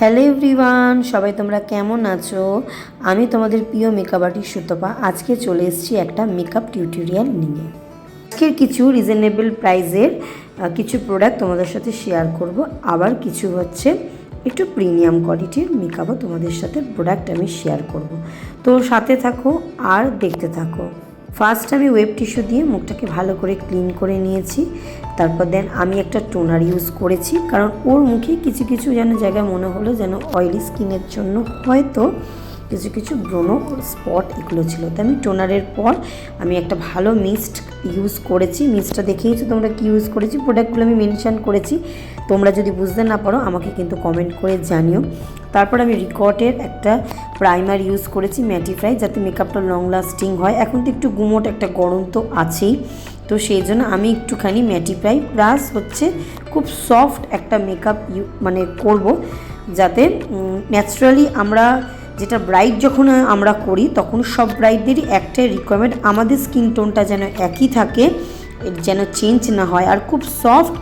Hello everyone, সবাই তোমরা কেমন আছো? আমি তোমাদের প্রিয় মেকআপ আর্টিস্ট সুতপা। আজকে চলে এসেছি একটা মেকআপ টিউটোরিয়াল নিয়ে। আজকের কিছু রিজনেবল প্রাইসের কিছু প্রোডাক্ট তোমাদের সাথে শেয়ার করব। আবার কিছু হচ্ছে একটু প্রিমিয়াম কোয়ালিটির মেকআপও তোমাদের সাথে প্রোডাক্ট আমি শেয়ার করব। তো সাথে থাকো আর দেখতে থাকো। ফার্স্ট আমি ওয়েব টিস্যু দিয়ে মুখটাকে ভালো করে ক্লিন করে নিয়েছি। তারপর দেন আমি একটা টোনার ইউজ করেছি। কারণ ওর মুখে কিছু কিছু যেন জায়গায় মনে হলো যেন অয়েলি স্কিনের জন্য। হয়তো কিছু কিছু ব্রণ স্পট এগুলো ছিল। তো আমি টোনারের পর আমি একটা ভালো মিস্ট ইউজ করেছি। মিস্টটা দেখেইছো তোমরা কি ইউজ করেছি? প্রোডাক্টগুলো আমি মেনশন করেছি। তোমরা যদি বুঝতে না পারো, আমাকে কিন্তু কমেন্ট করে জানিও। তারপর আমি রিকর্ডের একটা প্রাইমার ইউজ করেছি ম্যাটিফাই যাতে মেকআপটা লং লাস্টিং হয়। এখন তো একটু গুমোট একটা গরম তো আছেই। তো সেই জন্য আমি একটুখানি ম্যাটিফাই প্লাস হচ্ছে খুব সফট একটা মেকআপ মানে করব। যাতে ন্যাচারালি আমরা যেটা ব্রাইট যখন আমরা করি, তখন সব ব্রাইটদেরই একটাই রিকোয়ারমেন্ট আমাদের স্কিন টোনটা যেন একই থাকে যেন চেঞ্জ না হয় আর খুব সফট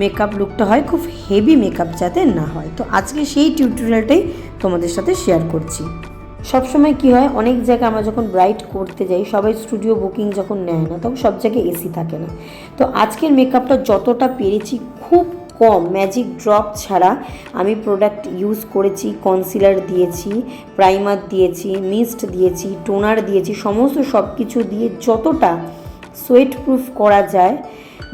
মেকআপ লুকটা হয়, খুব হেভি মেকআপ যাতে না হয়। তো আজকে সেই টিউটোরিয়ালটাই তোমাদের সাথে শেয়ার করছি। সবসময় কি হয়, অনেক জায়গায় আমরা যখন ব্রাইট করতে যাই, সবাই স্টুডিও বুকিং যখন নেয় না, তখন সব জায়গায় এসি থাকে না। তো আজকের মেকআপটা যতটা পেরেছি, খুব কম ম্যাজিক ড্রপ ছাড়া আমি প্রোডাক্ট ইউজ করেছি কনসিলার দিয়েছি প্রাইমার দিয়েছি মিস্ট দিয়েছি টোনার দিয়েছি, সমস্ত সব কিছু দিয়ে যতটা সোয়েট প্রুফ করা যায়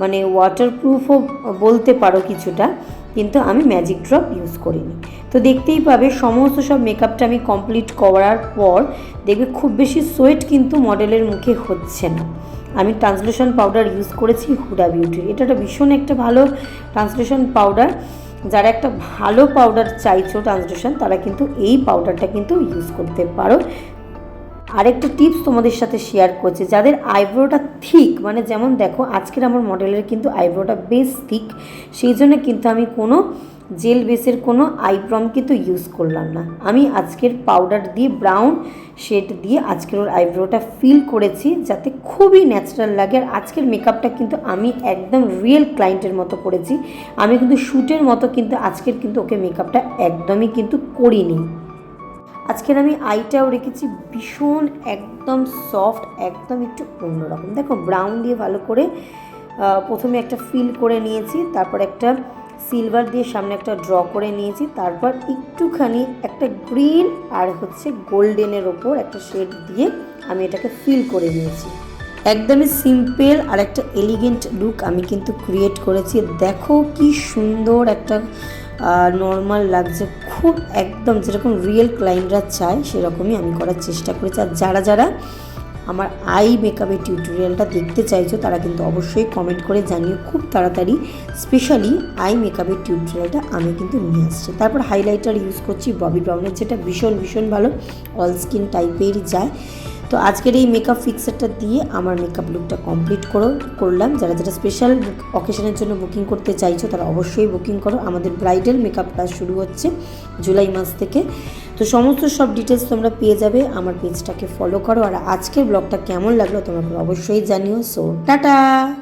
মানে ওয়াটারপ্রুফও বলতে পারো কিছুটা, কিন্তু আমি ম্যাজিক ড্রপ ইউজ করিনি। তো দেখতেই পাবে, সমস্ত সব মেকআপটা আমি কমপ্লিট করার পর, দেখবে খুব বেশি সোয়েট কিন্তু মডেলের মুখে হচ্ছে না। আমি ট্রান্সলেশন পাউডার ইউজ করেছি হুডা বিউটির এটা একটা ভীষণ একটা ভালো ট্রান্সলেশন পাউডার। যারা একটা ভালো পাউডার চাইছো ট্রান্সলেশন, তারা কিন্তু এই পাউডারটা কিন্তু ইউজ করতে পারো। আরেকটা টিপস তোমাদের সাথে শেয়ার করছি, যাদের আইব্রোটা থিক মানে যেমন দেখো আজকের আমার মডেলের কিন্তু আইব্রোটা বেশ থিক সেই জন্য কিন্তু আমি কোনো জেল বেসের কোনো আইব্রম কিন্তু ইউজ করলাম না। আমি আজকের পাউডার দিয়ে ব্রাউন শেড দিয়ে আজকের ওর আইব্রোটা ফিল করেছি যাতে খুবই ন্যাচারাল লাগে। আর আজকের মেকআপটা কিন্তু আমি একদম রিয়েল ক্লায়েন্টের মতো করেছি। আমি কিন্তু শ্যুটের মতো কিন্তু আজকের কিন্তু ওকে মেকআপটা একদমই কিন্তু করিনি। আজকের আমি আইটাও রেখেছি ভীষণ, একদম সফট একদম একটু অন্যরকম। দেখো ব্রাউন দিয়ে ভালো করে প্রথমে একটা ফিল করে নিয়েছি, তারপর একটা সিলভার দিয়ে সামনে একটা ড্র করে নিয়েছি। তারপর একটুখানি একটা গ্রিন আর হচ্ছে গোল্ডেনের ওপর একটা শেড দিয়ে আমি এটাকে ফিল করে নিয়েছি। একদমই সিম্পল আর একটা এলিগেন্ট লুক আমি কিন্তু ক্রিয়েট করেছি। দেখো কি সুন্দর একটা নর্মাল লাগছে। খুব একদম যেরকম রিয়েল ক্লায়েন্টরা চায়, সেরকমই আমি করার চেষ্টা করেছি। আর যারা যারা আমার আই মেকআপের টিউটোরিয়ালটা দেখতে চাইছো, তারা কিন্তু অবশ্যই কমেন্ট করে জানিয়ে খুব তাড়াতাড়ি। স্পেশালি আই মেকআপের টিউটোরিয়ালটা আমি কিন্তু নিয়ে আসছি। তারপর হাইলাইটার ইউজ করছি ববি ব্রাউনের যেটা ভীষণ ভীষণ ভালো। অল স্কিন টাইপেরই যায়। আজকের এই মেকআপ ফিক্সারটা দিয়ে আমার মেকআপ লুকটা কমপ্লিট করো, করলাম। যারা যারা স্পেশাল অকেশনের জন্য বুকিং করতে চাইছো, তারা অবশ্যই বুকিং করো। আমাদের ব্রাইডাল মেকআপ ক্লাস শুরু হচ্ছে জুলাই মাস থেকে। তো সমস্ত সব ডিটেলস তোমরা পেয়ে যাবে। আমার পেজটাকে ফলো করো। আর আজকের ব্লগটা কেমন লাগল তোমরা অবশ্যই জানিও। So tata!